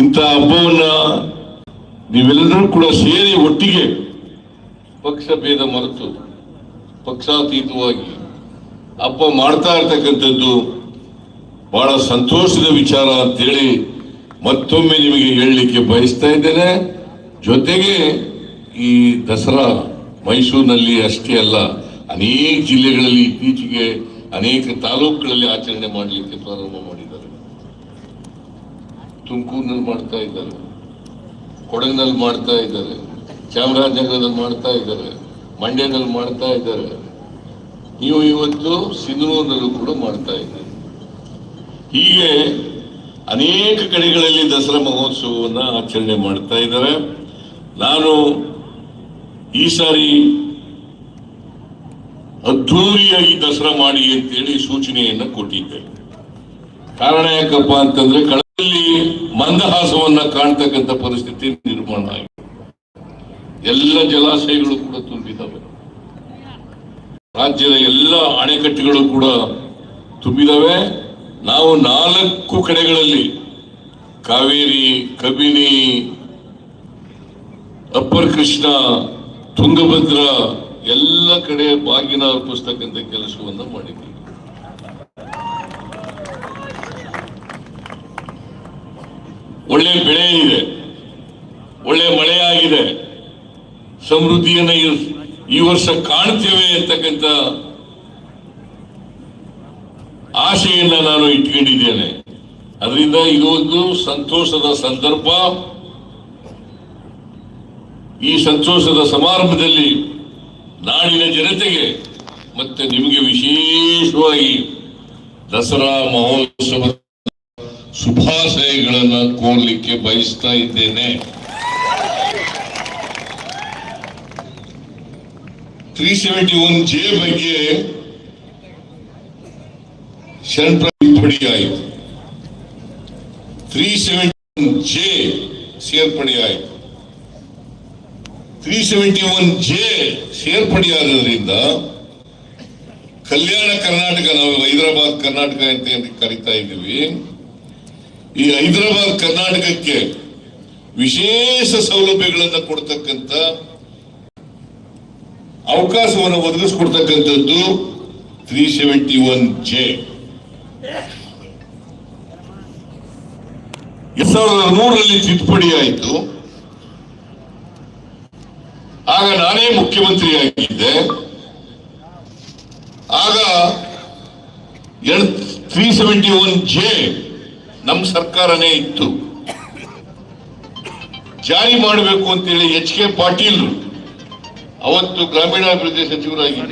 ಇಂಥ ಹಬ್ಬವನ್ನ ನೀವೆಲ್ಲರೂ ಕೂಡ ಸೇರಿ ಒಟ್ಟಿಗೆ ಪಕ್ಷ ಭೇದ ಮರೆತು ಪಕ್ಷಾತೀತವಾಗಿ ಹಬ್ಬ ಮಾಡ್ತಾ ಇರ್ತಕ್ಕಂಥದ್ದು ಬಹಳ ಸಂತೋಷದ ವಿಚಾರ ಅಂತೇಳಿ ಮತ್ತೊಮ್ಮೆ ನಿಮಗೆ ಹೇಳಲಿಕ್ಕೆ ಬಯಸ್ತಾ ಇದ್ದೇನೆ. ಜೊತೆಗೆ ಈ ದಸರಾ ಮೈಸೂರಿನಲ್ಲಿ ಅಷ್ಟೇ ಅಲ್ಲ, ಅನೇಕ ಜಿಲ್ಲೆಗಳಲ್ಲಿ ಇತ್ತೀಚೆಗೆ ಅನೇಕ ತಾಲೂಕುಗಳಲ್ಲಿ ಆಚರಣೆ ಮಾಡಲಿಕ್ಕೆ ಪ್ರಾರಂಭ ಮಾಡಿದ್ದಾರೆ. ತುಮಕೂರಿನಲ್ಲಿ ಮಾಡ್ತಾ ಇದ್ದಾರೆ. ಕೊಡಗಿನಲ್ಲಿ ಮಾಡ್ತಾ ಇದ್ದಾರೆ. ಚಾಮರಾಜನಗರದಲ್ಲಿ ಮಾಡ್ತಾ ಇದ್ದಾರೆ. ಮಂಡ್ಯದಲ್ಲಿ ಮಾಡ್ತಾ ಇದ್ದಾರೆ. ನೀವು ಇವತ್ತು ಸಿನಿಮಾದಲ್ಲೂ ಕೂಡ ಮಾಡ್ತಾ ಇದ್ದೀರಿ. ಹೀಗೆ ಅನೇಕ ಕಡೆಗಳಲ್ಲಿ ದಸರಾ ಮಹೋತ್ಸವವನ್ನು ಆಚರಣೆ ಮಾಡ್ತಾ ಇದ್ದಾರೆ. ನಾನು ಈ ಸಾರಿ ಅದ್ಧೂರಿಯಾಗಿ ದಸರಾ ಮಾಡಿ ಅಂತೇಳಿ ಸೂಚನೆಯನ್ನ ಕೊಟ್ಟಿದ್ದೆ. ಕಾರಣ ಯಾಕಪ್ಪ ಅಂತಂದ್ರೆ, ಕಳದಲ್ಲಿ ಮಂದಹಾಸವನ್ನ ಕಾಣ್ತಕ್ಕಂಥ ಪರಿಸ್ಥಿತಿ ನಿರ್ಮಾಣ ಆಗಿದೆ. ಎಲ್ಲ ಜಲಾಶಯಗಳು ಕೂಡ ತುಂಬಿದವೆ ರಾಜ್ಯದ ಎಲ್ಲ ಅಣೆಕಟ್ಟೆಗಳು ಕೂಡ ತುಂಬಿದವೆ ನಾವು ನಾಲ್ಕು ಕಡೆಗಳಲ್ಲಿ ಕಾವೇರಿ, ಕಬಿನಿ, ಅಪ್ಪರ್ ಕೃಷ್ಣ, ತುಂಗಭದ್ರ ಎಲ್ಲ ಕಡೆ ಬಾಗಿನ ಅರ್ಪಿಸ್ತಕ್ಕಂಥ ಕೆಲಸವನ್ನ ಮಾಡಿದ್ದೀವಿ. ಒಳ್ಳೆ ಬೆಳೆ ಇದೆ, ಒಳ್ಳೆ ಮಳೆ ಆಗಿದೆ ಸಮೃದ್ಧಿಯನ್ನ ಈ- ವರ್ಷ ಕಾಣ್ತೇವೆ ಅಂತಕ್ಕಂಥ ಆಶೆಯನ್ನ ನಾನು ಇಟ್ಕೊಂಡಿದ್ದೇನೆ. ಅದರಿಂದ ಇದು ಒಂದು ಸಂತೋಷದ ಸಂದರ್ಭ. ಈ ಸಂತೋಷದ ಸಮಾರಂಭದಲ್ಲಿ ನಾಡಿನ ಜನತೆಗೆ, ಮತ್ತೆ ನಿಮಗೆ ವಿಶೇಷವಾಗಿ ದಸರಾ ಮಹೋತ್ಸವ ಶುಭಾಶಯಗಳನ್ನ ಕೋರ್ಲಿಕ್ಕೆ ಬಯಸ್ತಾ ಇದ್ದೇನೆ. ತ್ರೀ ಸೆವೆಂಟಿ ಒನ್ ಜೆ ಬಗ್ಗೆ ತಿದ್ದುಪಡಿ ಆಯಿತು ತ್ರೀ ಸೆವೆಂಟಿ ಒನ್ ಜೆ ಸೇರ್ಪಡೆಯಾಯಿತು. ತ್ರೀ ಸೆವೆಂಟಿ ಒನ್ ಜೆ ಸೇರ್ಪಡೆಯಾದ್ರಿಂದ ಕಲ್ಯಾಣ ಕರ್ನಾಟಕ, ನಾವು ಹೈದರಾಬಾದ್, ಕರ್ನಾಟಕ ಅಂತ ಕರಿತಾ ಇದ್ದೀವಿ. ಈ ಹೈದರಾಬಾದ್ ಕರ್ನಾಟಕಕ್ಕೆ ವಿಶೇಷ ಸೌಲಭ್ಯಗಳನ್ನು ಕೊಡ್ತಕ್ಕಂಥ ಅವಕಾಶವನ್ನು ಒದಗಿಸ್ಕೊಡ್ತಕ್ಕಂಥದ್ದು ತ್ರೀ ಸೆವೆಂಟಿ ಒನ್ ಜೆ ಎರಡ್ ಸಾವಿರದ ಮೂರರಲ್ಲಿ ತಿದ್ದುಪಡಿ ಆಯಿತು. ಆಗ ನಾನೇ ಮುಖ್ಯಮಂತ್ರಿ ಆಗಿದ್ದೆ ಆಗ ತ್ರೀ ಸೆವೆಂಟಿ ಒನ್ ಜೆ ನಮ್ಮ ಸರ್ಕಾರನೇ ಇತ್ತು. ಜಾರಿ ಮಾಡಬೇಕು ಅಂತೇಳಿ ಎಚ್ ಕೆ ಪಾಟೀಲ್ ಅವತ್ತು ಗ್ರಾಮೀಣಾಭಿವೃದ್ಧಿ ಸಚಿವರಾಗಿ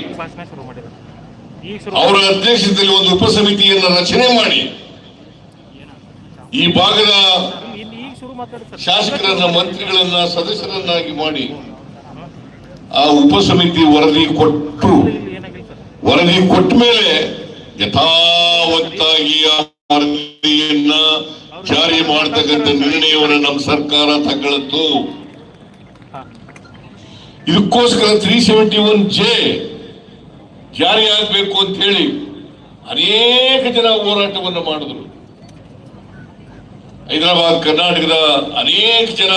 ಅವರ ಅಧ್ಯಕ್ಷತೆಯಲ್ಲಿ ಒಂದು ಉಪಸಮಿತಿಯನ್ನು ರಚನೆ ಮಾಡಿ. ಈ ಭಾಗದ ಶಾಸಕರನ್ನ ಮಂತ್ರಿಗಳನ್ನ ಸದಸ್ಯರನ್ನಾಗಿ ಮಾಡಿ ಆ ಉಪಸಮಿತಿ ವರದಿ ಕೊಟ್ಟು ವರದಿ ಕೊಟ್ಟ ಮೇಲೆ ಯಥಾವತ್ತಾಗಿ ಜಾರಿ ಮಾಡತಕ್ಕಂಥ ನಿರ್ಣಯವನ್ನು ನಮ್ಮ ಸರ್ಕಾರ ತಗೊಳ್ತು. ಇದಕ್ಕೋಸ್ಕರ ತ್ರೀ ಸೆವೆಂಟಿ ಒನ್ ಜೆ ಜಾರಿ ಆಗಬೇಕು ಅಂತ ಹೇಳಿ ಅನೇಕ ಜನ ಹೋರಾಟವನ್ನು ಮಾಡಿದ್ರು. ಹೈದರಾಬಾದ್, ಕರ್ನಾಟಕದ ಅನೇಕ ಜನ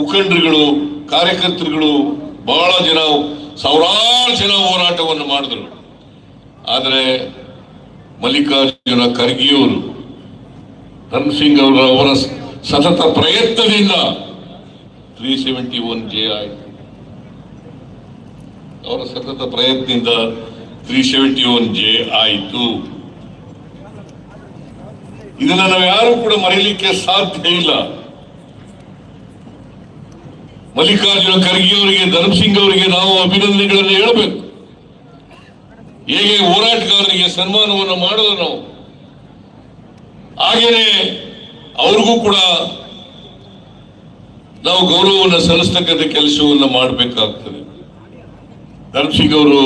ಮುಖಂಡರುಗಳು, ಕಾರ್ಯಕರ್ತರುಗಳು, ಬಹಳ ಜನ, ಸಾವಿರಾರು ಜನ ಹೋರಾಟವನ್ನು ಮಾಡಿದ್ರು. ಆದರೆ ಮಲ್ಲಿಕಾರ್ಜುನ ಖರ್ಗೆಯವರು ಧರ್ಮಸಿಂಗ್ ಅವರ ಅವರ ಸತತ ಪ್ರಯತ್ನದಿಂದ ತ್ರೀ ಸೆವೆಂಟಿ ಒನ್ ಜೆ ಆಯಿತು. ಅವರ ಸತತ ಪ್ರಯತ್ನದಿಂದ ತ್ರೀ ಸೆವೆಂಟಿ ಒನ್ ಜೆ ಆಯಿತು. ಇದನ್ನ ನಾವು ಯಾರು ಕೂಡ ಮರೆಯಲಿಕ್ಕೆ ಸಾಧ್ಯ ಇಲ್ಲ. ಮಲ್ಲಿಕಾರ್ಜುನ ಖರ್ಗೆ ಅವರಿಗೆ, ಧರ್ಮಸಿಂಗ್ ಅವರಿಗೆ ನಾವು ಅಭಿನಂದನೆಗಳನ್ನು ಹೇಳಬೇಕು. ಹೇಗೆ ಹೋರಾಟಗಾರರಿಗೆ ಸನ್ಮಾನವನ್ನು ಮಾಡೋದು ನಾವು. ಹಾಗೆಯೇ ಅವ್ರಿಗೂ ಕೂಡ ನಾವು ಗೌರವವನ್ನು ಸಲ್ಲಿಸ್ತಕ್ಕಂಥ ಕೆಲಸವನ್ನು ಮಾಡಬೇಕಾಗ್ತದೆ. ಧರ್ಮಸಿಂಗ್ ಅವರು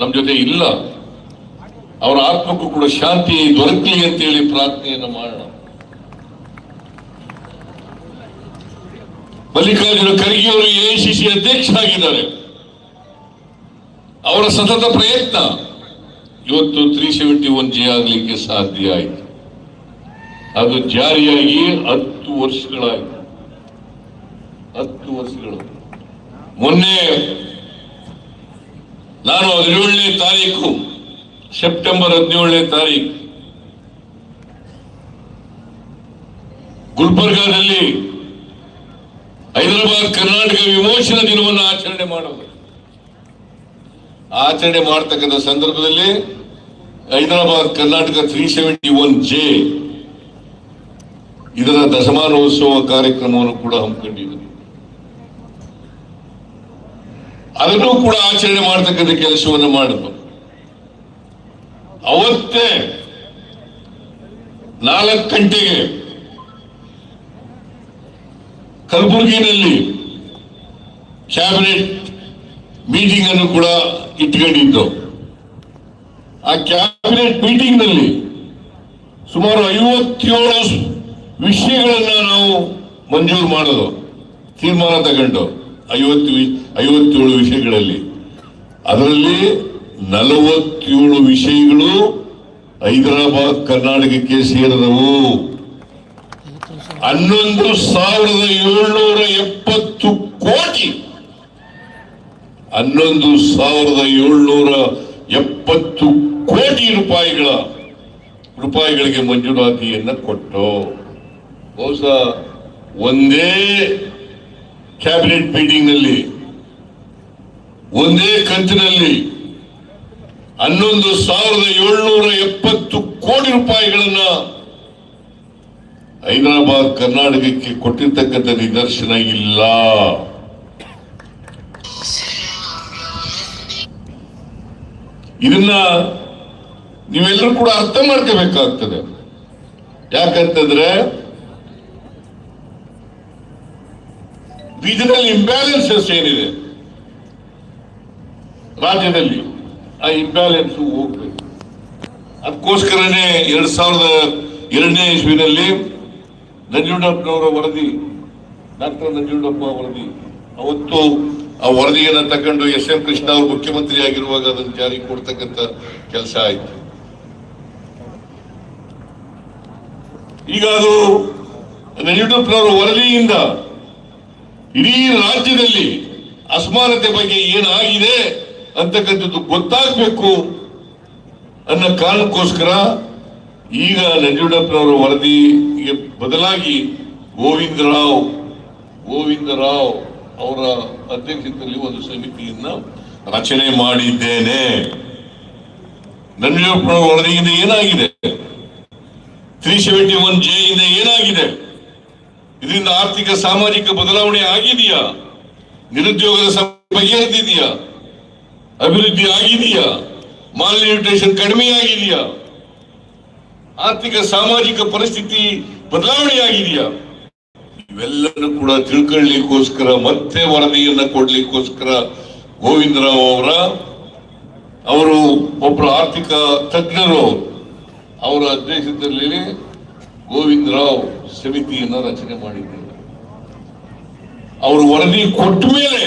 ನಮ್ಮ ಜೊತೆ ಇಲ್ಲ. ಅವರ ಆತ್ಮಕ್ಕೂ ಕೂಡ ಶಾಂತಿ ದೊರಕಲಿ ಅಂತೇಳಿ ಪ್ರಾರ್ಥನೆಯನ್ನು ಮಾಡೋಣ. ಮಲ್ಲಿಕಾರ್ಜುನ ಖರ್ಗೆ ಅವರು ಎಐಸಿಸಿ ಅಧ್ಯಕ್ಷ ಆಗಿದ್ದಾರೆ ಅವರ ಸತತ ಪ್ರಯತ್ನ ಇವತ್ತು ತ್ರೀ ಸೆವೆಂಟಿ ಒನ್ ಜೆ ಆಗಲಿಕ್ಕೆ ಸಾಧ್ಯ ಆಯಿತು. ಅದು ಜಾರಿಯಾಗಿ ಹತ್ತು ವರ್ಷಗಳಾಯಿತು. ಹತ್ತು ವರ್ಷಗಳು. ಮೊನ್ನೆ ನಾನು ಹದಿನೇಳನೇ ತಾರೀಕು, ಸೆಪ್ಟೆಂಬರ್ ಹದಿನೇಳನೇ ತಾರೀಕು, ಗುಲ್ಬರ್ಗಾದಲ್ಲಿ ಹೈದರಾಬಾದ್ ಕರ್ನಾಟಕ ವಿಮೋಚನಾ ದಿನವನ್ನು ಆಚರಣೆ ಮಾಡೋದು ಆಚರಣೆ ಮಾಡತಕ್ಕಂಥ ಸಂದರ್ಭದಲ್ಲಿ Hyderabad Karnataka three seventy one J ಇದರ ದಶಮಾನೋತ್ಸವ ಕಾರ್ಯಕ್ರಮವನ್ನು ಕೂಡ ಹಮ್ಮಿಕೊಂಡಿದ್ದರು. ಅದನ್ನು ಕೂಡ ಆಚರಣೆ ಮಾಡತಕ್ಕಂಥ ಕೆಲಸವನ್ನು ಮಾಡಿದ್ರು ಅವತ್ತೇ ನಾಲ್ಕು ಗಂಟೆಗೆ ಕಲಬುರಗಿನಲ್ಲಿ ಕ್ಯಾಬಿನೆಟ್ ಮೀಟಿಂಗ್ ಅನ್ನು ಕೂಡ ಇಟ್ಕೊಂಡಿದ್ದು. ಆ ಕ್ಯಾಬಿನೆಟ್ ಮೀಟಿಂಗ್ನಲ್ಲಿ ಸುಮಾರು ಐವತ್ತೇಳು ವಿಷಯಗಳನ್ನ ನಾವು ಮಂಜೂರು ಮಾಡೋದು ತೀರ್ಮಾನ ತಗೊಂಡು ಐವತ್ತು ಐವತ್ತೇಳು ವಿಷಯಗಳಲ್ಲಿ. ಅದರಲ್ಲಿ ನಲವತ್ತೇಳು ವಿಷಯಗಳು ಹೈದರಾಬಾದ್, ಕರ್ನಾಟಕಕ್ಕೆ ಸೇರಿದವು. ಹನ್ನೊಂದು ಸಾವಿರದ ಏಳ್ನೂರ ಎಪ್ಪತ್ತು ಕೋಟಿ ಹನ್ನೊಂದು ಸಾವಿರದ ಏಳ್ನೂರ ಎಪ್ಪತ್ತು ಕೋಟಿ ರೂಪಾಯಿಗಳ ರೂಪಾಯಿಗಳಿಗೆ ಮಂಜೂರಾತಿಯನ್ನು ಕೊಟ್ಟು ಬಹುಶಃ ಒಂದೇ ಕ್ಯಾಬಿನೆಟ್ ಮೀಟಿಂಗ್ನಲ್ಲಿ ಒಂದೇ ಕಂತಿನಲ್ಲಿ ಹನ್ನೊಂದು ಸಾವಿರದ ಏಳ್ನೂರ ಎಪ್ಪತ್ತು ಕೋಟಿ ರೂಪಾಯಿಗಳನ್ನ ಹೈದರಾಬಾದ್, ಕರ್ನಾಟಕಕ್ಕೆ ಕೊಟ್ಟಿರ್ತಕ್ಕಂಥ ನಿದರ್ಶನ ಇಲ್ಲ. ಇದನ್ನ ನೀವೆಲ್ಲರೂ ಕೂಡ ಅರ್ಥ ಮಾಡ್ಕೋಬೇಕಾಗ್ತದೆ. ಯಾಕಂತಂದ್ರೆ ರೀಜನಲ್ ಇಂಬ್ಯಾಲೆನ್ಸಸ್ ಏನಿದೆ? ರಾಜ್ಯದಲ್ಲಿ ಆ ಇಂಬ್ಯಾಲೆನ್ಸ್ ಹೋಗ್ಬೇಕು. ಅದಕ್ಕೋಸ್ಕರನೇ ಎರಡ್ ಸಾವಿರದ ಎರಡನೇ ಇಸ್ವಿನಲ್ಲಿ ನಂಜುಂಡಪ್ಪನವರ ವರದಿ, ಡಾಕ್ಟರ್ ನಂಜುಂಡಪ್ಪ ವರದಿ. ಅವತ್ತು ಆ ವರದಿಯನ್ನು ತಗೊಂಡು ಎಸ್ ಎಂ ಕೃಷ್ಣ ಅವರು ಮುಖ್ಯಮಂತ್ರಿ ಆಗಿರುವಾಗ ಅದನ್ನು ಜಾರಿಗೆ ಕೊಡ್ತಕ್ಕಂಥ ಕೆಲಸ ಆಯ್ತು. ಈಗ ಅದು ನಂಜುಂಡಪ್ಪನವರ ವರದಿಯಿಂದ ಇಡೀ ರಾಜ್ಯದಲ್ಲಿ ಅಸಮಾನತೆ ಬಗ್ಗೆ ಏನಾಗಿದೆ ಅಂತಕ್ಕಂಥದ್ದು ಗೊತ್ತಾಗಬೇಕು ಅನ್ನೋ ಕಾರಣಕ್ಕೋಸ್ಕರ ಈಗ ನಂಜುಡಪ್ಪನವರ ವರದಿಗೆ ಬದಲಾಗಿ ಗೋವಿಂದರಾವ್ ಗೋವಿಂದರಾವ್ ಗೋವಿಂದ ರಾವ್ ಅವರ ಅಧ್ಯಕ್ಷತೆಯಲ್ಲಿ ಒಂದು ಸಮಿತಿಯನ್ನ ರಚನೆ ಮಾಡಿದ್ದೇನೆ. ನಂಜುಂಡಪ್ಪನವರ ವರದಿಯಿಂದ ಏನಾಗಿದೆ? ತ್ರೀ ಸೆವೆಂಟಿ ಒನ್ ಜೆ ಇಂದ ಏನಾಗಿದೆ? ಇದರಿಂದ ಆರ್ಥಿಕ ಸಾಮಾಜಿಕ ಬದಲಾವಣೆ ಆಗಿದೆಯಾ? ನಿರುದ್ಯೋಗದ ಬಗೆಹರಿದಿದೆಯಾ? ಅಭಿವೃದ್ಧಿ ಆಗಿದೆಯಾ? ಮಾಲ್ನ್ಯೂಟ್ರೇಷನ್ ಕಡಿಮೆ ಆಗಿದೆಯಾ ಆರ್ಥಿಕ ಸಾಮಾಜಿಕ ಪರಿಸ್ಥಿತಿ ಬದಲಾವಣೆ ಆಗಿದೆಯಾ ಇವೆಲ್ಲನೂ ಕೂಡ ತಿಳ್ಕೊಳ್ಳಿಕ್ಕೋಸ್ಕರ, ಮತ್ತೆ ವರದಿಯನ್ನ ಕೊಡ್ಲಿಕ್ಕೋಸ್ಕರ ಗೋವಿಂದರಾವ್ ಅವರ, ಅವರು ಒಬ್ಬರು ಆರ್ಥಿಕ ತಜ್ಞರು, ಅವರ ಅಧ್ಯಕ್ಷದಲ್ಲಿ ಗೋವಿಂದರಾವ್ ಸಮಿತಿಯನ್ನ ರಚನೆ ಮಾಡಿದ್ದಾರೆ. ಅವರು ವರದಿ ಕೊಟ್ಟ ಮೇಲೆ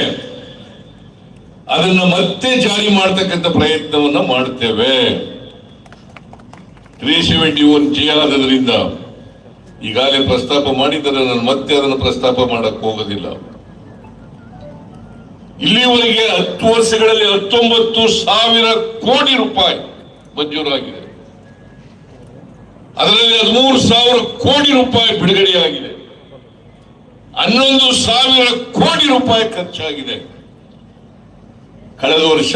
ಅದನ್ನ ಮತ್ತೆ ಜಾರಿ ಮಾಡತಕ್ಕಂಥ ಪ್ರಯತ್ನವನ್ನ ಮಾಡುತ್ತೇವೆ ತ್ರೀ ಸೆವೆಂಟಿ ಒನ್ ಜೆ ಆದದ್ರಿಂದ ಈಗಾಗಲೇ ಪ್ರಸ್ತಾಪ ಮಾಡಿದರೆ ನಾನು ಮತ್ತೆ ಅದನ್ನು ಪ್ರಸ್ತಾಪ ಮಾಡಕ್ ಹೋಗೋದಿಲ್ಲ. ಇಲ್ಲಿವರೆಗೆ ಹತ್ತು ವರ್ಷಗಳಲ್ಲಿ ಹತ್ತೊಂಬತ್ತು ಸಾವಿರ ಕೋಟಿ ರೂಪಾಯಿ ಮಂಜೂರಾಗಿದೆ. ಅದರಲ್ಲಿ ಹದಿಮೂರು ಸಾವಿರ ಕೋಟಿ ರೂಪಾಯಿ ಬಿಡುಗಡೆಯಾಗಿದೆ. ಹನ್ನೊಂದು ಸಾವಿರ ಕೋಟಿ ರೂಪಾಯಿ ಖರ್ಚಾಗಿದೆ. ಕಳೆದ ವರ್ಷ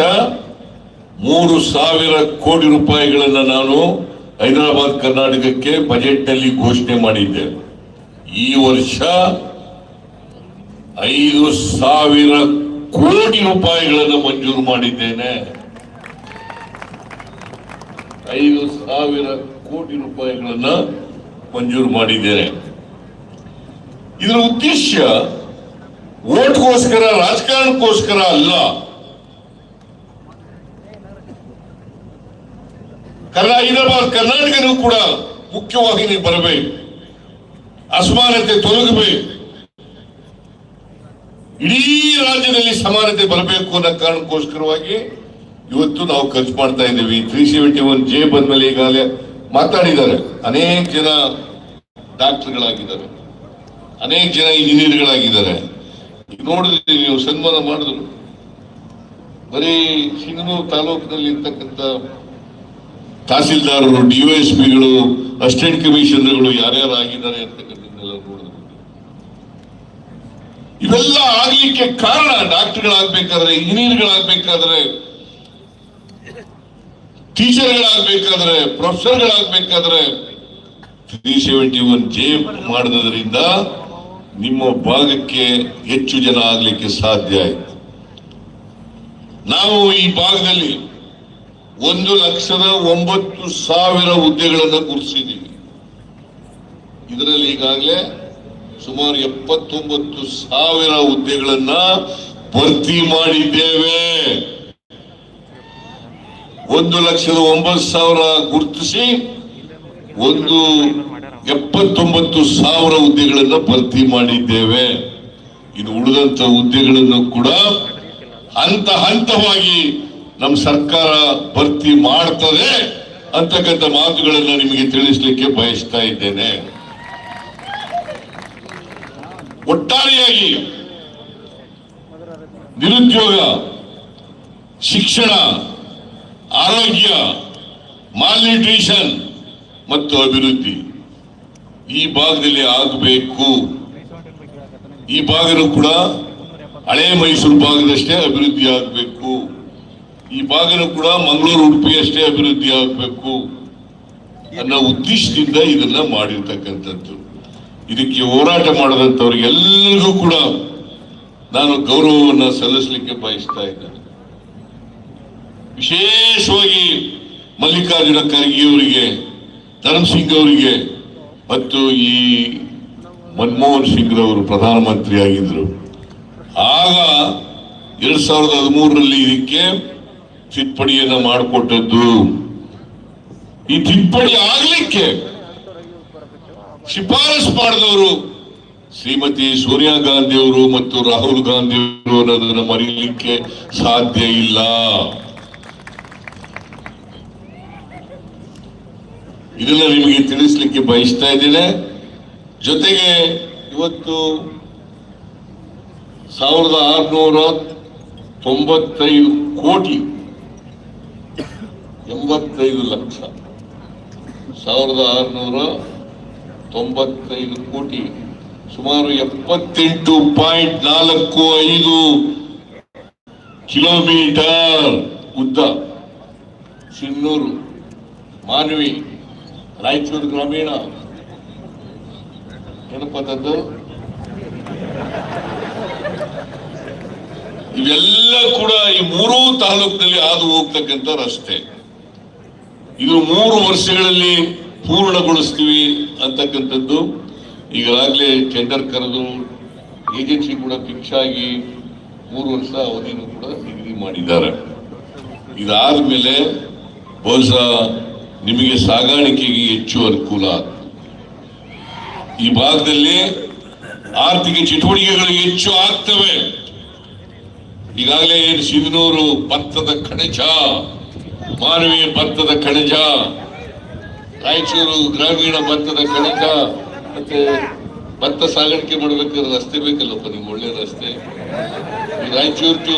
ಮೂರು ಸಾವಿರ ಕೋಟಿ ರೂಪಾಯಿಗಳನ್ನು ನಾನು ಹೈದರಾಬಾದ್ ಕರ್ನಾಟಕಕ್ಕೆ ಬಜೆಟ್ನಲ್ಲಿ ಘೋಷಣೆ ಮಾಡಿದ್ದೆ. ಈ ವರ್ಷ ಐದು ಸಾವಿರ ಕೋಟಿ ರೂಪಾಯಿಗಳನ್ನು ಮಂಜೂರು ಮಾಡಿದ್ದೇನೆ. ಐದು ಸಾವಿರ ಕೋಟಿ ರೂಪಾಯಿಗಳನ್ನ ಮಂಜೂರು ಮಾಡಿದ್ದೇನೆ. ಇದರ ಉದ್ದೇಶ ಓಟ್ಗೋಸ್ಕರ ರಾಜಕಾರಣಕ್ಕೋಸ್ಕರ ಅಲ್ಲ ಕರ್ನಾ ಹೈದರಾಬಾದ್ ಕರ್ನಾಟಕನೂ ಕೂಡ ಮುಖ್ಯವಾಹಿನಿ ಬರಬೇಕು. ಅಸಮಾನತೆ ತೊಲಗಬೇಕು. ಇಡೀ ರಾಜ್ಯದಲ್ಲಿ ಸಮಾನತೆ ಬರಬೇಕು ಅನ್ನೋ ಕಾರಣಕ್ಕೋಸ್ಕರವಾಗಿ ಇವತ್ತು ನಾವು ಖರ್ಚು ಮಾಡ್ತಾ ಇದ್ದೀವಿ. ತ್ರೀ ಸೆವೆಂಟಿ ಒನ್ ಜೆ ಬಂದ್ಮೇಲೆ ಈಗಾಗಲೇ ಮಾತಾಡಿದ್ದಾರೆ. ಅನೇಕ ಜನ ಡಾಕ್ಟರ್ಗಳಾಗಿದ್ದಾರೆ. ಅನೇಕ ಜನ ಇಂಜಿನಿಯರ್ಗಳಾಗಿದ್ದಾರೆ. ನೋಡಿದ್ರಿ ನೀವು ಸನ್ಮಾನ ಮಾಡಿದ್ರು. ಬರೀ ಸಿಂಗನೂರು ತಾಲೂಕಿನಲ್ಲಿ ಇರ್ತಕ್ಕಂಥ ತಹಸೀಲ್ದಾರರು, ಡಿವೈಎಸ್ಪಿಗಳು, ಅಸಿಸ್ಟೆಂಟ್ ಕಮಿಷನರ್ಗಳು ಯಾರ್ಯಾರು ಆಗಿದ್ದಾರೆ ಅಂತಕ್ಕಂಥದ್ದೆಲ್ಲ ನೋಡಿದ್ರು. ಇವೆಲ್ಲ ಆಗ್ಲಿಕ್ಕೆ ಕಾರಣ ಡಾಕ್ಟರ್ಗಳಾಗ್ಬೇಕಾದ್ರೆ, ಇಂಜಿನಿಯರ್ಗಳಾಗ್ಬೇಕಾದ್ರೆ, ಟೀಚರ್ಗಳಾಗ್ಬೇಕಾದ್ರೆ, ಪ್ರೊಫೆಸರ್ಗಳಾಗ್ಬೇಕಾದ್ರೆ. ತ್ರೀ ಸೆವೆಂಟಿ ಒನ್ ಜೆ ಮಾಡಿದ್ರಿಂದ ನಿಮ್ಮ ಭಾಗಕ್ಕೆ ಹೆಚ್ಚು ಜನ ಆಗ್ಲಿಕ್ಕೆ ಸಾಧ್ಯ ಆಯ್ತು. ನಾವು ಈ ಭಾಗದಲ್ಲಿ ಒಂದು ಲಕ್ಷದ ಒಂಬತ್ತು ಸಾವಿರ ಹುದ್ದೆಗಳನ್ನು ಗುರುತಿಸಿದ್ದೀವಿ. ಇದರಲ್ಲಿ ಈಗಾಗಲೇ ಸುಮಾರು ಎಪ್ಪತ್ತೊಂಬತ್ತು ಸಾವಿರ ಹುದ್ದೆಗಳನ್ನ ಭರ್ತಿ ಮಾಡಿದ್ದೇವೆ. ಒಂದು ಲಕ್ಷದ ಒಂಬತ್ತು ಸಾವಿರ ಗುರುತಿಸಿ ಒಂದು ಎಪ್ಪತ್ತೊಂಬತ್ತು ಸಾವಿರ ಹುದ್ದೆಗಳನ್ನ ಭರ್ತಿ ಮಾಡಿದ್ದೇವೆ. ಇದು ಉಳಿದಂತ ಹುದ್ದೆಗಳನ್ನು ಕೂಡ ಹಂತ ಹಂತವಾಗಿ ನಮ್ಮ ಸರ್ಕಾರ ಭರ್ತಿ ಮಾಡ್ತದೆ ಅಂತಕ್ಕಂಥ ಮಾತುಗಳನ್ನು ನಿಮಗೆ ತಿಳಿಸ್ಲಿಕ್ಕೆ ಬಯಸ್ತಾ ಇದ್ದೇನೆ. ಒಟ್ಟಾರೆಯಾಗಿ ನಿರುದ್ಯೋಗ, ಶಿಕ್ಷಣ, ಆರೋಗ್ಯ, ಮಾಲ್ನ್ಯೂಟ್ರಿಷನ್ ಮತ್ತು ಅಭಿವೃದ್ಧಿ ಈ ಭಾಗದಲ್ಲಿ ಆಗಬೇಕು. ಈ ಭಾಗನೂ ಕೂಡ ಹಳೆ ಮೈಸೂರು ಭಾಗದಷ್ಟೇ ಅಭಿವೃದ್ಧಿ ಆಗಬೇಕು. ಈ ಭಾಗನೂ ಕೂಡ ಮಂಗಳೂರು ಉಡುಪಿಯಷ್ಟೇ ಅಭಿವೃದ್ಧಿ ಆಗಬೇಕು ಅನ್ನೋ ಉದ್ದೇಶದಿಂದ ಇದನ್ನ ಮಾಡಿರ್ತಕ್ಕಂಥದ್ದು. ಇದಕ್ಕೆ ಹೋರಾಟ ಮಾಡದಂತವ್ರಿಗೆಲ್ಲರಿಗೂ ಕೂಡ ನಾನು ಗೌರವವನ್ನು ಸಲ್ಲಿಸಲಿಕ್ಕೆ ಬಯಸ್ತಾ ಇದ್ದೇನೆ. ವಿಶೇಷವಾಗಿ ಮಲ್ಲಿಕಾರ್ಜುನ ಖರ್ಗೆ ಅವರಿಗೆ ಧರ್ಮ್ ಸಿಂಗ್ ಅವರಿಗೆ ಮತ್ತು ಈ ಮನಮೋಹನ್ ಸಿಂಗ್ ರವರು ಪ್ರಧಾನಮಂತ್ರಿ ಆಗಿದ್ದರು ಆಗ ಎರಡ್ ಸಾವಿರದ ಹದಿಮೂರರಲ್ಲಿ ಇದಕ್ಕೆ ತಿದ್ದುಪಡಿಯನ್ನ ಮಾಡಿಕೊಟ್ಟದ್ದು. ಈ ತಿದ್ದುಪಡಿ ಆಗ್ಲಿಕ್ಕೆ ಶಿಫಾರಸ್ ಮಾಡಿದವರು ಶ್ರೀಮತಿ ಸೋನಿಯಾ ಗಾಂಧಿ ಅವರು ಮತ್ತು ರಾಹುಲ್ ಗಾಂಧಿ ಅವರು ಅನ್ನೋದನ್ನ ಮರೀಲಿಕ್ಕೆ ಸಾಧ್ಯ ಇಲ್ಲ. ಇದನ್ನ ನಿಮಗೆ ತಿಳಿಸ್ಲಿಕ್ಕೆ ಬಯಸ್ತಾ ಇದ್ದೇನೆ. ಜೊತೆಗೆ ಇವತ್ತು ಸಾವಿರದ ಆರುನೂರ ತೊಂಬತ್ತೈದು ಕೋಟಿ ಎಂಬತ್ತೈದು ಲಕ್ಷ. ಸಾವಿರದ ಆರುನೂರ ತೊಂಬತ್ತೈದು ಕೋಟಿ. ಸುಮಾರು ಎಪ್ಪತ್ತೆಂಟು ಪಾಯಿಂಟ್ ನಾಲ್ಕು ಐದು ಕಿಲೋಮೀಟರ್ ಉದ್ದ. ಸಿನ್ನೂರು ಮಾನವಿ, ರಾಯಚೂರು ಗ್ರಾಮೀಣ. ಏನಪ್ಪ ಇವೆಲ್ಲ ಕೂಡ ಈ ಮೂರೂ ತಾಲೂಕಿನಲ್ಲಿ ಹಾದು ಹೋಗ್ತಕ್ಕಂಥ ರಸ್ತೆ. ಇದು ಮೂರು ವರ್ಷಗಳಲ್ಲಿ ಪೂರ್ಣಗೊಳಿಸ್ತೀವಿ ಅಂತಕ್ಕಂಥದ್ದು. ಈಗಾಗಲೇ ಟೆಂಡರ್ ಕರೆದು ಏಜೆನ್ಸಿ ಕೂಡ ಫಿಕ್ಸ್ ಆಗಿ ಮೂರು ವರ್ಷ ಅವಧಿಯನ್ನು ಕೂಡ ನಿಗದಿ ಮಾಡಿದ್ದಾರೆ. ಇದಾದ ಮೇಲೆ ಬಹುಶಃ ನಿಮಗೆ ಸಾಗಾಣಿಕೆಗೆ ಹೆಚ್ಚು ಅನುಕೂಲ ಈ ಭಾಗದಲ್ಲಿ ಆರ್ಥಿಕ ಚಟುವಟಿಕೆಗಳು ಹೆಚ್ಚು ಆಗ್ತವೆ. ಈಗಾಗಲೇ ಏನು ಸಿಂಧನೂರು ಭತ್ತದ ಕಣಜ ಮಾನವಿ ಭತ್ತದ ಕಣಜ ರಾಯಚೂರು ಗ್ರಾಮೀಣ ಭತ್ತದ ಕಣಜ ಮತ್ತೆ ಭತ್ತ ಸಾಗಾಣಿಕೆ ಮಾಡ್ಬೇಕಾದ್ರೆ ರಸ್ತೆ ಬೇಕಲ್ಲಪ್ಪ, ನಿಮ್ಗೆ ಒಳ್ಳೆ ರಸ್ತೆ. ರಾಯಚೂರು ಟು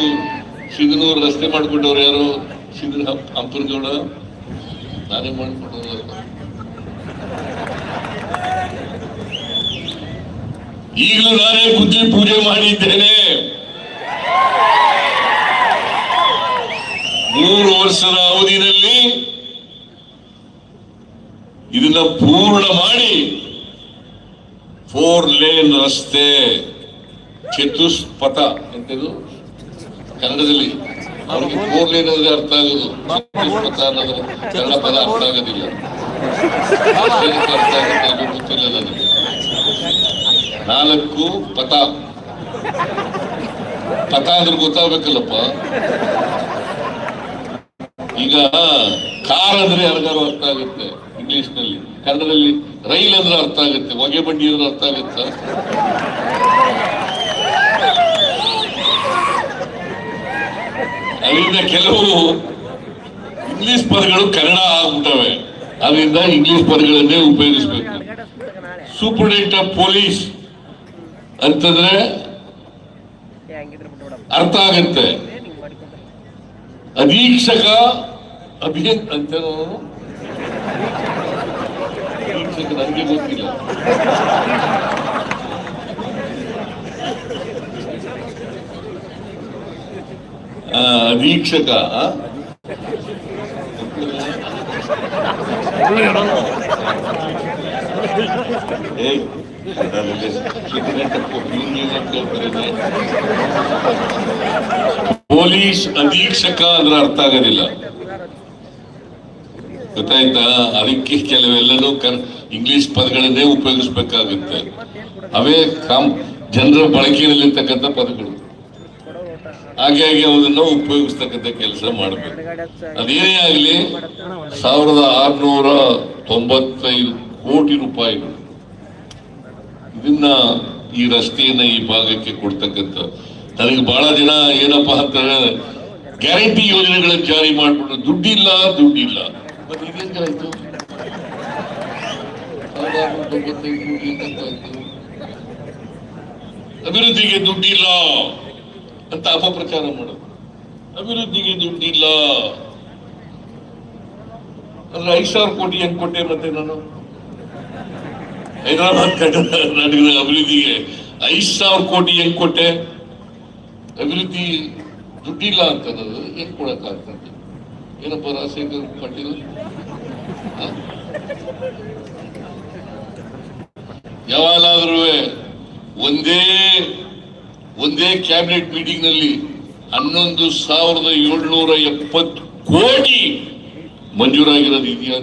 ಸಿಂಧನೂರು ರಸ್ತೆ ಮಾಡಿಕೊಂಡವ್ರು ಯಾರು? ಸಿಂಧನ ಹಂಪನಗೌಡ ನಾನೇ ಮಾಡಿಕೊಂಡವ್ರು ಈಗಲೂ ನಾನೇ ಬುದ್ಧಿ ಪೂಜೆ ಮಾಡಿದ್ದೇನೆ. ಇದನ್ನ ಪೂರ್ಣ ಮಾಡಿ ಫೋರ್ ಲೇನ್ ರಸ್ತೆ ಚತುಷ್ಪಥ ಎಂತದು? ಕನ್ನಡದಲ್ಲಿ ಅವ್ರಿಗೆ ಫೋರ್ ಲೇನ್ ಅಂದ್ರೆ ಅರ್ಥ ಆಗೋದು. ಚತುಷ್ಪಥ ಅನ್ನೋದು ಕನ್ನಡ ಪದ ಅರ್ಥ ಆಗೋದಿಲ್ಲ. ನಾಲ್ಕು ಪಥ. ಪಥ ಅಂದ್ರೆ ಗೊತ್ತಾಗ್ಬೇಕಲ್ಲಪ್ಪ. ಈಗ ಕಾರ್ ಅಂದ್ರೆ ಯಾರಿಗಾರು ಅರ್ಥ ಆಗುತ್ತೆ. ಇಂಗ್ಲಿಷ್ನಲ್ಲಿ ಕನ್ನಡದಲ್ಲಿ ರೈಲ್ ಅಂದ್ರೆ ಅರ್ಥ ಆಗುತ್ತೆ, ಹೊಗೆ ಬಂಡಿ ಅಂದ್ರೆ ಅರ್ಥ ಆಗುತ್ತೆ? ಅದರಿಂದ ಕೆಲವು ಇಂಗ್ಲಿಷ್ ಪದಗಳು ಕನ್ನಡ ಆಗ್ಬಿಟ್ಟವೆ. ಅದರಿಂದ ಇಂಗ್ಲಿಷ್ ಪದಗಳನ್ನೇ ಉಪಯೋಗಿಸ್ಬೇಕು. ಸೂಪರ್ಡೆಂಟ್ ಆಫ್ ಪೊಲೀಸ್ ಅಂತಂದ್ರೆ ಅರ್ಥ ಆಗುತ್ತೆ. ಅಧೀಕ್ಷಕ ಅಭಿಯಂತ ಅಂತ ಅಧೀಕ್ಷಕ ನನಗೆ ಗೊತ್ತಿಲ್ಲ ಆ, ಅಧೀಕ್ಷಕ ಆ? ಏಯ್, ನನಗೆ ಸುಮ್ಮನೆ ತಪ್ಪು, ನೀನ್ ಏನ್ ಕೇಳ್ತಾರೆ? ಪೊಲೀಸ್ ಅಧೀಕ್ಷಕ ಅಂದ್ರೆ ಅರ್ಥ ಆಗೋದಿಲ್ಲ. ಗೊತ್ತಾಯ್ತಾ? ಅದಕ್ಕೆ ಕೆಲವೆಲ್ಲನೂ ಕನ್ ಇಂಗ್ಲಿಷ್ ಪದಗಳನ್ನೇ ಉಪಯೋಗಿಸ್ಬೇಕಾಗುತ್ತೆ. ಅವೇ ಕಾಮ್ ಜನರ ಬಳಕೆಯಲ್ಲಿರ್ತಕ್ಕಂಥ ಪದಗಳು. ಹಾಗಾಗಿ ಅವನ್ನ ಉಪಯೋಗಿಸ್ತಕ್ಕಂಥ ಕೆಲಸ ಮಾಡಬೇಕು. ಅದೇನೇ ಆಗಲಿ, ಸಾವಿರದ ಆರ್ನೂರ ತೊಂಬತ್ತೈದು ಕೋಟಿ ರೂಪಾಯಿಗಳು. ಇದನ್ನ ಈ ರಸ್ತೆಯನ್ನ ಈ ಭಾಗಕ್ಕೆ ಕೊಡ್ತಕ್ಕಂಥ. ನನಗೆ ಬಹಳ ದಿನ ಏನಪ್ಪಾ ಅಂತ ಗ್ಯಾರಂಟಿ ಯೋಜನೆಗಳನ್ನ ಜಾರಿ ಮಾಡಿಬಿಟ್ಟು ದುಡ್ಡಿಲ್ಲ ದುಡ್ಡಿಲ್ಲ. ಆರ್ನೂರ ತೊಂಬತ್ತೈದು? ಅಭಿವೃದ್ಧಿಗೆ ದುಡ್ಡಿಲ್ಲ ಅಂತ ಅಪಪ್ರಚಾರ ಮಾಡೋದು. ಅಭಿವೃದ್ಧಿಗೆ ದುಡ್ಡಿಲ್ಲ. ಅಂದ್ರೆ ಐದು ಸಾವಿರ ಕೋಟಿ ಹೆಂಗ್ ಕೊಟ್ಟೆ ಮತ್ತೆ ನಾನು? ಹೈದರಾಬಾದ್ ಕರ್ನಾಟಕದ ಅಭಿವೃದ್ಧಿಗೆ ಐದು ಸಾವಿರ ಕೋಟಿ ಹೆಂಗ್ ಕೊಟ್ಟೆ? ಅಭಿವೃದ್ಧಿ ದುಡ್ಡಿಲ್ಲ ಅಂತ ಅನ್ನೋದು ಹೆಂಗ್ ಕೊಡಕ್ಕಾಗ್ತದೆ? ಏನಪ್ಪ ರಾಜಶೇಖರ್ ಪಾಟೀಲ್? ಯಾವಾಗಲಾದ್ರೂ ಒಂದೇ ಒಂದೇ ಕ್ಯಾಬಿನೆಟ್ ಮೀಟಿಂಗ್ನಲ್ಲಿ ಹನ್ನೊಂದು ಸಾವಿರದ ಏಳ್ನೂರ ಎಪ್ಪತ್ತು ಕೋಟಿ ಮಂಜೂರಾಗಿರೋದು ಇದೆಯಾ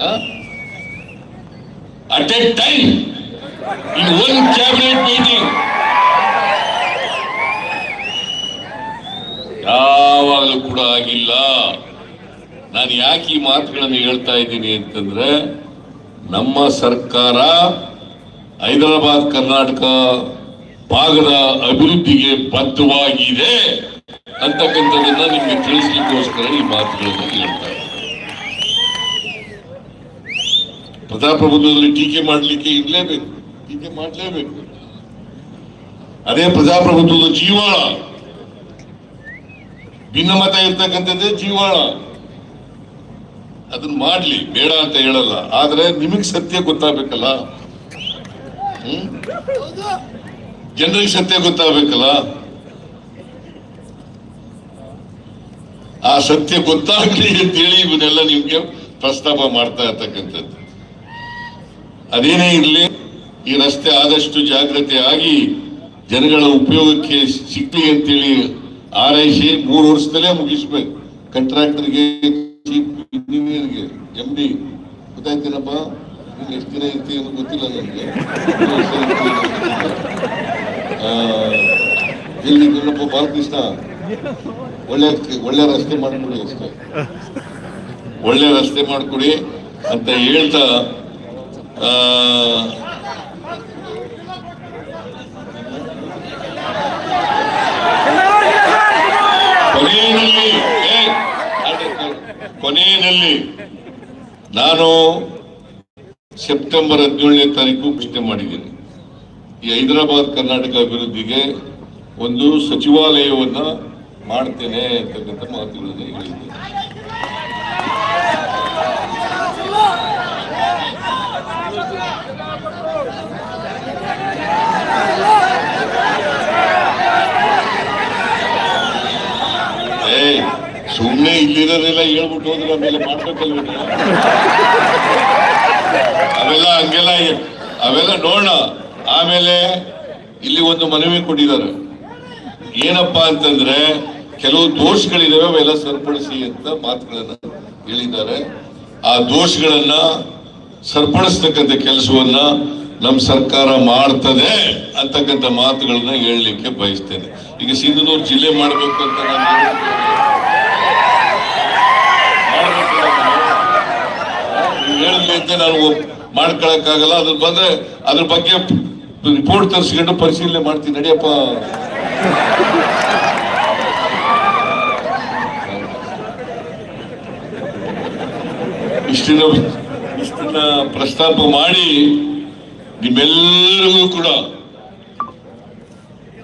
ಆ at a time in one cabinet meeting ಯಾವಾಗಲೂ ಕೂಡ ಆಗಿಲ್ಲ. ನಾನು ಯಾಕೆ ಈ ಮಾತುಗಳನ್ನು ಹೇಳ್ತಾ ಇದ್ದೀನಿ ಅಂತಂದ್ರೆ, ನಮ್ಮ ಸರ್ಕಾರ ಹೈದರಾಬಾದ್, ಕರ್ನಾಟಕ ಭಾಗದ ಅಭಿವೃದ್ಧಿಗೆ ಬದ್ಧವಾಗಿದೆ ಅಂತಕ್ಕಂಥದ್ದನ್ನ ನಿಮಗೆ ತಿಳಿಸ್ಲಿಕ್ಕೋಸ್ಕರ ಈ ಮಾತುಗಳನ್ನು ಹೇಳ್ತಾ. ಪ್ರಜಾಪ್ರಭುತ್ವದಲ್ಲಿ ಟೀಕೆ ಮಾಡಲಿಕ್ಕೆ ಇರಲೇಬೇಕು. ಟೀಕೆ ಮಾಡಲೇಬೇಕು. ಅದೇ ಪ್ರಜಾಪ್ರಭುತ್ವದ ಜೀವಾಳ. ಭಿನ್ನಮತ ಇರ್ತಕ್ಕಂಥದ್ದೇ ಜೀವಾಳ. ಅದನ್ನ ಮಾಡ್ಲಿ, ಬೇಡ ಅಂತ ಹೇಳಲ್ಲ. ಆದ್ರೆ ನಿಮಗ್ ಸತ್ಯ ಗೊತ್ತಾಗಬೇಕಲ್ಲ? ಜನರಿಗೆ ಸತ್ಯ ಗೊತ್ತಾಗಬೇಕಲ್ಲ? ಆ ಸತ್ಯ ಗೊತ್ತಾಗ್ಲಿ ಅಂತೇಳಿ ಇವನ್ನೆಲ್ಲ ನಿಮ್ಗೆ ಪ್ರಸ್ತಾಪ ಮಾಡ್ತಾ ಇರ್ತಕ್ಕಂಥದ್ದು. ಅದೇನೇ ಇರಲಿ, ಈ ರಸ್ತೆ ಆದಷ್ಟು ಜಾಗ್ರತೆ ಆಗಿ ಜನಗಳ ಉಪಯೋಗಕ್ಕೆ ಸಿಗ್ಲಿ ಅಂತೇಳಿ ಆರೈಸಿ ಮೂರು ವರ್ಷದಲ್ಲೇ ಮುಗಿಸ್ಬೇಕು. ಕಾಂಟ್ರಾಕ್ಟರ್ಗೆ ಇಂಜಿನಿಯರ್ಗೆ ಎಂ ಡಿ ಗೊತ್ತಾಯ್ತೀರಪ್ಪ ಎಷ್ಟು ದಿನ ಇರ್ತೀವಿ ಅಂತ ಗೊತ್ತಿಲ್ಲ ನನಗೆ. ಇಲ್ಲಿ. ಗುಂಡಪ್ಪ ಬಾಲಕೃಷ್ಣ ಒಳ್ಳೆ ಒಳ್ಳೆ ರಸ್ತೆ ಮಾಡಿಕೊಡಿ ಅಷ್ಟೇ. ಒಳ್ಳೆ ರಸ್ತೆ ಮಾಡಿಕೊಡಿ ಅಂತ ಹೇಳ್ತಾ ಆ, ಕೊನೆಯಲ್ಲಿ ಕೊನೆಯಲ್ಲಿ ನಾನು ಸೆಪ್ಟೆಂಬರ್ ಹದಿನೇಳನೇ ತಾರೀಕು ಘೋಷಣೆ ಮಾಡಿದ್ದೇನೆ. ಈ ಹೈದರಾಬಾದ್ ಕರ್ನಾಟಕ ಅಭಿವೃದ್ಧಿಗೆ ಒಂದು ಸಚಿವಾಲಯವನ್ನ ಮಾಡ್ತೇನೆ ಅಂತಕ್ಕಂಥ ಮಾತುಗಳನ್ನು ಹೇಳಿದ್ದೆ ಸುಮ್ಮನೆ ಇಲ್ಲಿರೋದೆಲ್ಲ ಹೇಳ್ಬಿಟ್ಟು ಹೋದ್ರೆ ಆಮೇಲೆ ಮಾಡ್ಬೇಕಲ್ವ ಅವೆಲ್ಲ ಹಂಗೆಲ್ಲ ಅವೆಲ್ಲ ನೋಡೋಣ. ಆಮೇಲೆ ಇಲ್ಲಿ ಒಂದು ಮನವಿ ಕೊಟ್ಟಿದ್ದಾರೆ. ಏನಪ್ಪ ಅಂತಂದ್ರೆ, ಕೆಲವು ದೋಷಗಳಿದಾವೆ, ಅವೆಲ್ಲ ಸರಿಪಡಿಸಿ ಅಂತ ಮಾತುಗಳನ್ನ ಹೇಳಿದ್ದಾರೆ. ಆ ದೋಷಗಳನ್ನ ಸರಿಪಡಿಸ್ತಕ್ಕಂಥ ಕೆಲಸವನ್ನ ನಮ್ಮ ಸರ್ಕಾರ ಮಾಡ್ತದೆ ಅಂತಕ್ಕಂಥ ಮಾತುಗಳನ್ನ ಹೇಳಲಿಕ್ಕೆ ಬಯಸ್ತೇನೆ. ಈಗ ಸಿಂಧನೂರು ಜಿಲ್ಲೆ ಮಾಡಬೇಕು ಅಂತ ನಾನು ನೀವು ಹೇಳಿದ್ಲಿ ಅಂತ ನಾನು ಮಾಡ್ಕೊಳಕ್ಕಾಗಲ್ಲ. ಅದ್ರ ಬಂದ್ರೆ ಅದ್ರ ಬಗ್ಗೆ ರಿಪೋರ್ಟ್ ತರಿಸ್ಕೊಂಡು ಪರಿಶೀಲನೆ ಮಾಡ್ತೀನಿ. ನಡಿಯಪ್ಪ. ಇಷ್ಟಿನ ಇಷ್ಟನ್ನ ಇಷ್ಟು ಪ್ರಸ್ತಾಪ ಮಾಡಿ ನಿಮ್ಮೆಲ್ಲರಿಗೂ ಕೂಡ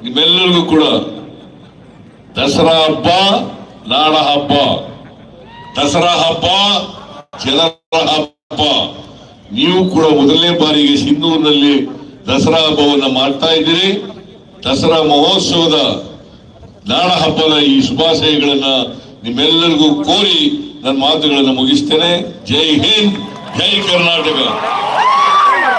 ನಿಮ್ಮೆಲ್ಲರಿಗೂ ಕೂಡ ದಸರಾ ಹಬ್ಬ, ನಾಡ ಹಬ್ಬ. ದಸರಾ ಹಬ್ಬ, ಜನರ ಹಬ್ಬ. ನೀವು ಕೂಡ ಮೊದಲನೇ ಬಾರಿಗೆ ಸಿಂಧೂರಿನಲ್ಲಿ ದಸರಾ ಹಬ್ಬವನ್ನು ಮಾಡ್ತಾ ಇದ್ದೀರಿ. ದಸರಾ ಮಹೋತ್ಸವದ ನಾಡ ಹಬ್ಬದ ಈ ಶುಭಾಶಯಗಳನ್ನ ನಿಮ್ಮೆಲ್ಲರಿಗೂ ಕೋರಿ ನನ್ನ ಮಾತುಗಳನ್ನು ಮುಗಿಸ್ತೇನೆ. ಜೈ ಹಿಂದ್, ಜೈ ಕರ್ನಾಟಕ.